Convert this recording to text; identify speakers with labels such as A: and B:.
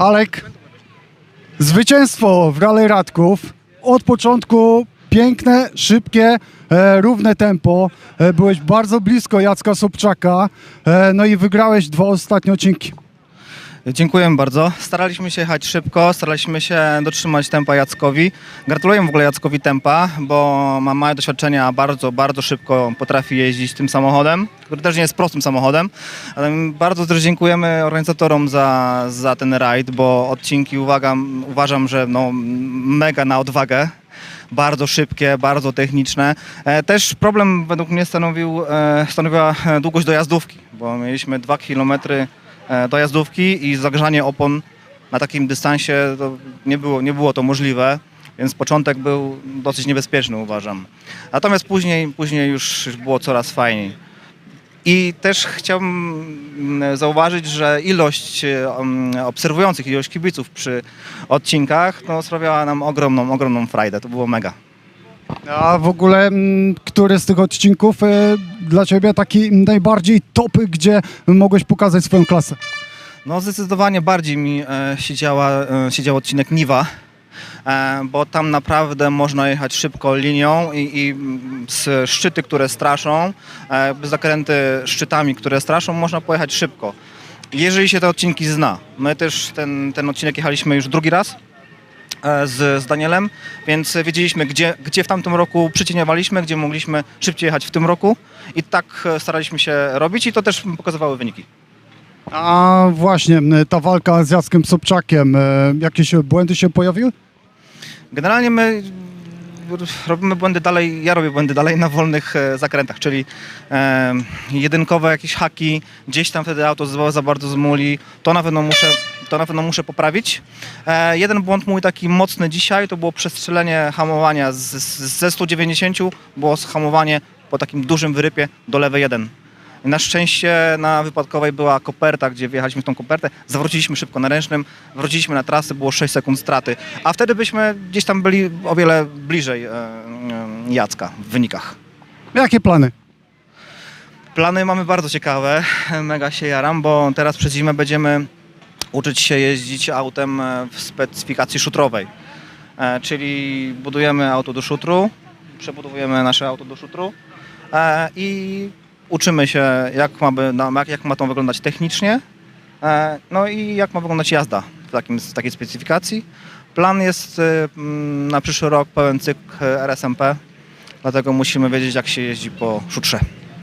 A: Alek, zwycięstwo w Rally Radków. Od początku piękne, szybkie, e, równe tempo. E, byłeś bardzo blisko Jacka Sobczaka, e, no i wygrałeś dwa ostatnie odcinki.
B: Dziękuję bardzo. Staraliśmy się jechać szybko, staraliśmy się dotrzymać tempa Jackowi. Gratuluję w ogóle Jackowi tempa, bo ma małe doświadczenia, bardzo, bardzo szybko potrafi jeździć tym samochodem, który też nie jest prostym samochodem. Ale bardzo też dziękujemy organizatorom za, za ten rajd, bo odcinki uwaga, uważam, że no, mega na odwagę. Bardzo szybkie, bardzo techniczne. E, Też problem według mnie stanowił, e, stanowiła e, długość dojazdówki, bo mieliśmy 2 km dojazdówki i zagrzanie opon na takim dystansie nie, było, nie było to możliwe, więc początek był dosyć niebezpieczny uważam. Natomiast później, później już już było coraz fajniej. I też chciałbym mm, zauważyć, że ilość e, mm, obserwujących, ilość kibiców przy odcinkach no, sprawiała nam ogromną, ogromną frajdę. To było mega.
A: A w ogóle, mm, który z tych odcinków e, dla Ciebie taki najbardziej topy, gdzie mogłeś pokazać swoją klasę?
B: No zdecydowanie bardziej mi e, siedziała, e, siedział odcinek Niwa, e, bo tam naprawdę można jechać szybko linią i, i mm, z szczyty, które straszą, e, zakręty szczytami, które straszą, można pojechać szybko. Jeżeli się te odcinki zna. My też ten, ten odcinek jechaliśmy już drugi raz z, z Danielem, więc wiedzieliśmy, gdzie, gdzie w tamtym roku przycieniowaliśmy, gdzie mogliśmy szybciej jechać w tym roku i tak e, staraliśmy się robić i to też pokazywały wyniki.
A: A właśnie, ta walka z Jackiem Sobczakiem, e, jakieś błędy się pojawiły?
B: Generalnie my robimy błędy dalej, ja robię błędy dalej na wolnych e, zakrętach, czyli e, jedynkowe jakieś haki, gdzieś tam wtedy auto za, za bardzo zmuli, to na pewno muszę, to na pewno muszę poprawić. E, jeden błąd mój taki mocny dzisiaj to było przestrzelenie hamowania z, z, ze 190, było hamowanie po takim dużym wyrypie do lewej 1. Na szczęście na wypadkowej była koperta, gdzie wjechaliśmy w tą kopertę, zawróciliśmy szybko na ręcznym, wróciliśmy na trasę, było 6 sekund straty, a wtedy byśmy gdzieś tam byli o wiele bliżej e, e, Jacka w wynikach.
A: Jakie plany?
B: Plany mamy bardzo ciekawe, mega się jaram, bo teraz przez zimę będziemy uczyć się jeździć autem e, w specyfikacji szutrowej. E, Czyli budujemy auto do szutru, przebudowujemy nasze auto do szutru e, i uczymy się, jak ma, by, jak, ma to wyglądać technicznie, e, no i jak ma wyglądać jazda w, takim, w takiej specyfikacji. Plan jest e, mm, na przyszły rok pełen cykl RSMP, dlatego musimy wiedzieć, jak się jeździ po szutrze.